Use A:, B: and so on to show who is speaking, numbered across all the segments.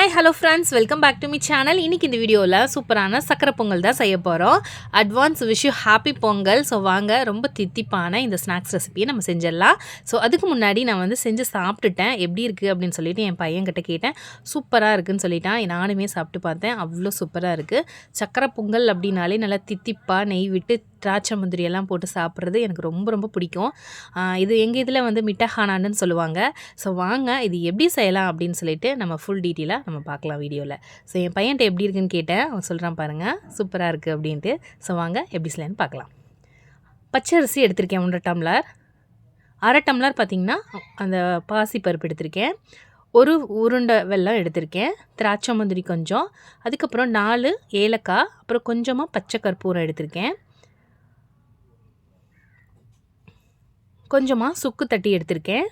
A: Hi hello friends welcome back to me channel இன்றைக்கி இந்த வீடியோவில் சூப்பரான சக்கரை பொங்கல் தான் செய்ய போகிறோம் advance wish you happy Pongal. So வாங்க ரொம்ப தித்திப்பான இந்த ஸ்நாக்ஸ் ரெசிபியை நம்ம செஞ்சிடலாம். ஸோ அதுக்கு முன்னாடி நான் வந்து செஞ்சு சாப்பிட்டுட்டேன். எப்படி இருக்குது அப்படின்னு சொல்லிட்டு என் பையன்கிட்ட கேட்டேன். சூப்பராக இருக்குன்னு சொல்லிட்டான். நானுமே சாப்பிட்டு பார்த்தேன். அவ்வளோ சூப்பராக இருக்குது சக்கரை பொங்கல் அப்படின்னாலே நல்லா தித்திப்பாக நெய் விட்டு திராட்சை முந்திரி எல்லாம் போட்டு சாப்பிட்றது எனக்கு ரொம்ப ரொம்ப பிடிக்கும். இது எங்கள் இதில் வந்து மிட்டஹானான்னு சொல்லுவாங்க. ஸோ வாங்க இது எப்படி செய்யலாம் அப்படின்னு சொல்லிட்டு நம்ம ஃபுல் டீட்டெயிலாக நம்ம பார்க்கலாம் வீடியோவில் ஸோ என் பையன்ட்ட எப்படி இருக்குன்னு கேட்டேன். அவன் சொல்கிறான் பாருங்கள் சூப்பராக இருக்குது அப்படின்ட்டு. ஸோ வாங்க எப்படி செய்யலான்னு பார்க்கலாம். பச்சை அரிசி எடுத்திருக்கேன் ஒன்றரை டம்ளர். அரை டம்ளர் பார்த்திங்கன்னா அந்த பாசி பருப்பு எடுத்திருக்கேன். ஒரு உருண்டை வெல்லம் எடுத்திருக்கேன். திராட்சை முந்திரி கொஞ்சம். அதுக்கப்புறம் நாலு ஏலக்காய் அப்புறம் கொஞ்சமாக பச்சை கற்பூரம் எடுத்திருக்கேன். கொஞ்சமாக சுக்கு தட்டி எடுத்திருக்கேன்.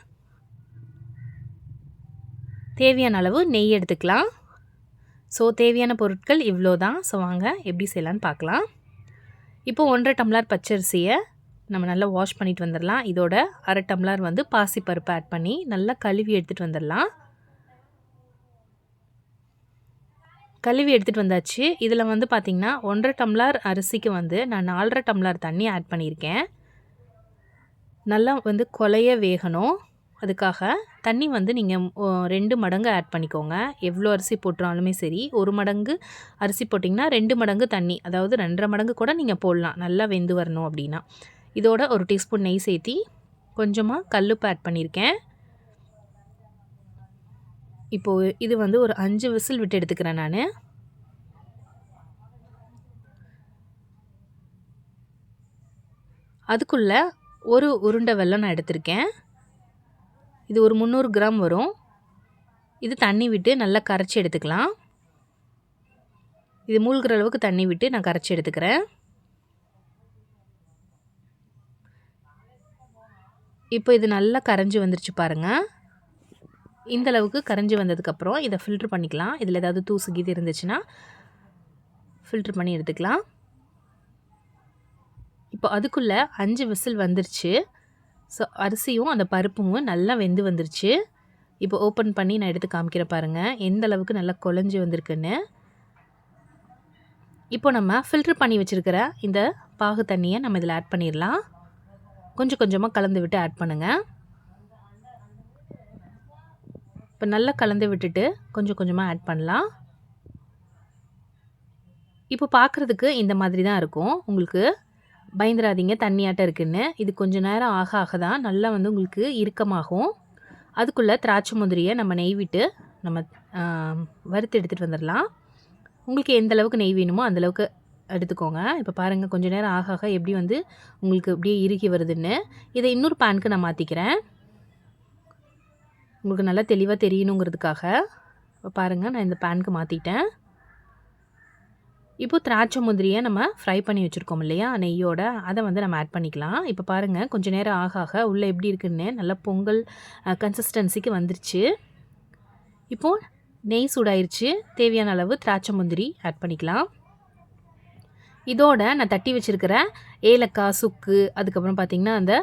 A: தேவையான அளவு நெய் எடுத்துக்கலாம். ஸோ தேவையான பொருட்கள் இவ்வளோ தான் ஸோ வாங்க எப்படி செய்யலான்னு பார்க்கலாம். இப்போ ஒன்றரை டம்ளர் பச்சரிசியை நம்ம நல்லா வாஷ் பண்ணிட்டு வந்துடலாம். இதோட அரை டம்ளர் வந்து பாசி பருப்பு ஆட் பண்ணி நல்லா கழுவி எடுத்துகிட்டு வந்துடலாம். கழுவி எடுத்துகிட்டு வந்தாச்சு. இதில் வந்து பார்த்திங்கன்னா ஒன்றரை டம்ளர் அரிசிக்கு வந்து நான் நாலரை டம்ளர் தண்ணி ஆட் பண்ணியிருக்கேன். நல்லா வந்து கொலைய வேகணும். அதுக்காக தண்ணி வந்து நீங்கள் ரெண்டு மடங்கு ஆட் பண்ணிக்கோங்க. எவ்வளோ அரிசி போட்டுறாலுமே சரி ஒரு மடங்கு அரிசி போட்டிங்கன்னா ரெண்டு மடங்கு தண்ணி அதாவது ரெண்டரை மடங்கு கூட நீங்கள் போடலாம். நல்லா வெந்து வரணும் அப்படின்னா. இதோட ஒரு டீஸ்பூன் நெய் சேர்த்தி கொஞ்சமாக கல்லுப்பு ஆட் பண்ணியிருக்கேன் இப்போது இது வந்து ஒரு அஞ்சு விசில் விட்டு எடுத்துக்கிறேன் நான். அதுக்குள்ளே ஒரு உருண்டை வெல்லம் நான் எடுத்திருக்கேன். இது ஒரு முந்நூறு கிராம் வரும். இது தண்ணி விட்டு நல்லா கரைச்சி எடுத்துக்கலாம். இது மூழ்கிற அளவுக்கு தண்ணி விட்டு நான் கரைச்சி எடுத்துக்கிறேன். இப்போ இது நல்லா கரைஞ்சி வந்துருச்சு பாருங்கள் இந்த அளவுக்கு கரைஞ்சி வந்ததுக்கப்புறம் இதை ஃபில்ட்ரு பண்ணிக்கலாம். இதில் ஏதாவது தூசு கீது இருந்துச்சுன்னா ஃபில்ட்ரு பண்ணி எடுத்துக்கலாம். இப்போ அதுக்குள்ளே அஞ்சு விசில் வந்துருச்சு. ஸோ அரிசியும் அந்த பருப்பும் நல்லா வெந்து வந்துருச்சு. இப்போ ஓப்பன் பண்ணி நான் எடுத்து காமிக்கிற பாருங்கள் எந்த அளவுக்கு நல்லா குழஞ்சி வந்திருக்குன்னு. இப்போ நம்ம ஃபில்ட்ரு பண்ணி வச்சுருக்கிற இந்த பாகு தண்ணியை நம்ம இதில் ஆட் பண்ணிடலாம். கொஞ்சம் கொஞ்சமாக கலந்து விட்டு ஆட் பண்ணுங்கள் இப்போ நல்லா கலந்து விட்டுட்டு கொஞ்சம் கொஞ்சமாக ஆட் பண்ணலாம். இப்போ பார்க்குறதுக்கு இந்த மாதிரி தான் இருக்கும். உங்களுக்கு பயந்துடாதீங்க தண்ணியாட்டம் இருக்குன்னு. இது கொஞ்சம் நேரம் ஆக ஆக தான் நல்லா வந்து உங்களுக்கு இறுக்கமாகும். அதுக்குள்ளே திராட்சை முந்திரியை நம்ம நெய் விட்டு நம்ம வறுத்து எடுத்துகிட்டு வந்துடலாம் உங்களுக்கு எந்த அளவுக்கு நெய் வேணுமோ அந்தளவுக்கு எடுத்துக்கோங்க. இப்போ பாருங்கள் கொஞ்சம் நேரம் ஆக ஆக எப்படி வந்து உங்களுக்கு அப்படியே இறுகி வருதுன்னு. இதை இன்னொரு பேனுக்கு நான் மாற்றிக்கிறேன் உங்களுக்கு நல்லா தெளிவாக தெரியணுங்கிறதுக்காக. இப்போ பாருங்கள் நான் இந்த பேனுக்கு மாற்றிட்டேன் இப்போ திராட்சை முந்திரியை நம்ம ஃப்ரை பண்ணி வச்சுருக்கோம் இல்லையா? நெய்யோட அதை வந்து நம்ம ஆட் பண்ணிக்கலாம். இப்போ பாருங்கள் கொஞ்சம் நேரம் ஆக ஆக உள்ளே எப்படி இருக்குன்னு நல்லா பொங்கல் கன்சிஸ்டன்சிக்கு வந்துருச்சு. இப்போது நெய் சூடாயிருச்சு. தேவையான அளவு திராட்சை முந்திரி ஆட் பண்ணிக்கலாம். இதோட நான் தட்டி வச்சுருக்கிற ஏலக்காய் சுக்கு அதுக்கப்புறம் பார்த்திங்கன்னா அந்த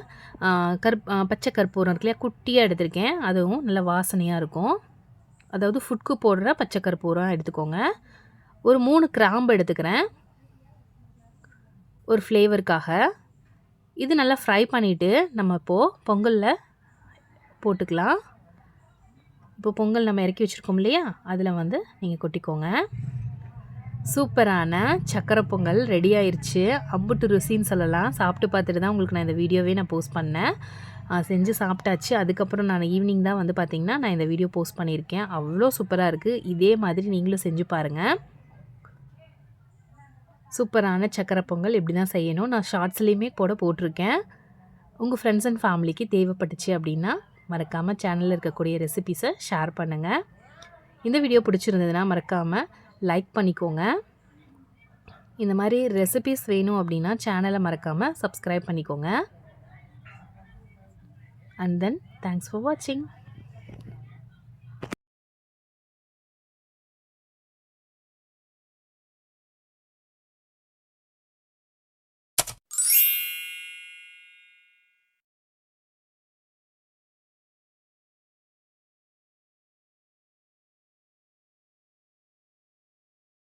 A: கருப் பச்சை கற்பூரம் இருக்கு இல்லையா? குட்டியாக எடுத்திருக்கேன். அதுவும் நல்ல வாசனையாக இருக்கும். அதாவது ஃபுட்க்கு போடுற பச்சை கற்பூரம் எடுத்துக்கோங்க. ஒரு மூணு கிராம்பு எடுத்துக்கிறேன். ஒரு ஃப்ளேவருக்காக இது நல்லா ஃப்ரை பண்ணிவிட்டு நம்ம இப்போது பொங்கலில் போட்டுக்கலாம். இப்போ பொங்கல் நம்ம இறக்கி வச்சுருக்கோம் இல்லையா? அதில் வந்து நீங்கள் கொட்டிக்கோங்க. சூப்பரான சக்கரை பொங்கல் ரெடி ஆயிடுச்சு அம்புட்டு ருசின்னு சொல்லலாம். சாப்பிட்டு பார்த்துட்டு தான் உங்களுக்கு நான் இந்த வீடியோவே நான் போஸ்ட் பண்ணேன். செஞ்சு சாப்பிட்டாச்சு. அதுக்கப்புறம் நான் ஈவினிங் தான் வந்து பார்த்திங்கன்னா நான் இந்த வீடியோ போஸ்ட் பண்ணியிருக்கேன். அவ்வளோ சூப்பராக இருக்குது இதே மாதிரி நீங்களும் செஞ்சு பாருங்கள் சூப்பரான சக்கரை பொங்கல் இப்படி தான் செய்யணும். நான் ஷார்ட்ஸ்லேயுமே கூட போட்டிருக்கேன். உங்கள் ஃப்ரெண்ட்ஸ் அண்ட் ஃபேமிலிக்கு தேவைப்பட்டுச்சு அப்படின்னா மறக்காமல் சேனலில் இருக்கக்கூடிய ரெசிபிஸை ஷேர் பண்ணுங்கள் இந்த வீடியோ பிடிச்சிருந்ததுன்னா மறக்காமல் லைக் பண்ணிக்கோங்க. இந்த மாதிரி ரெசிபிஸ் வேணும் அப்படின்னா சேனலை மறக்காமல் சப்ஸ்கிரைப் பண்ணிக்கோங்க. அண்ட் தென் தேங்க்ஸ் ஃபார் வாட்சிங்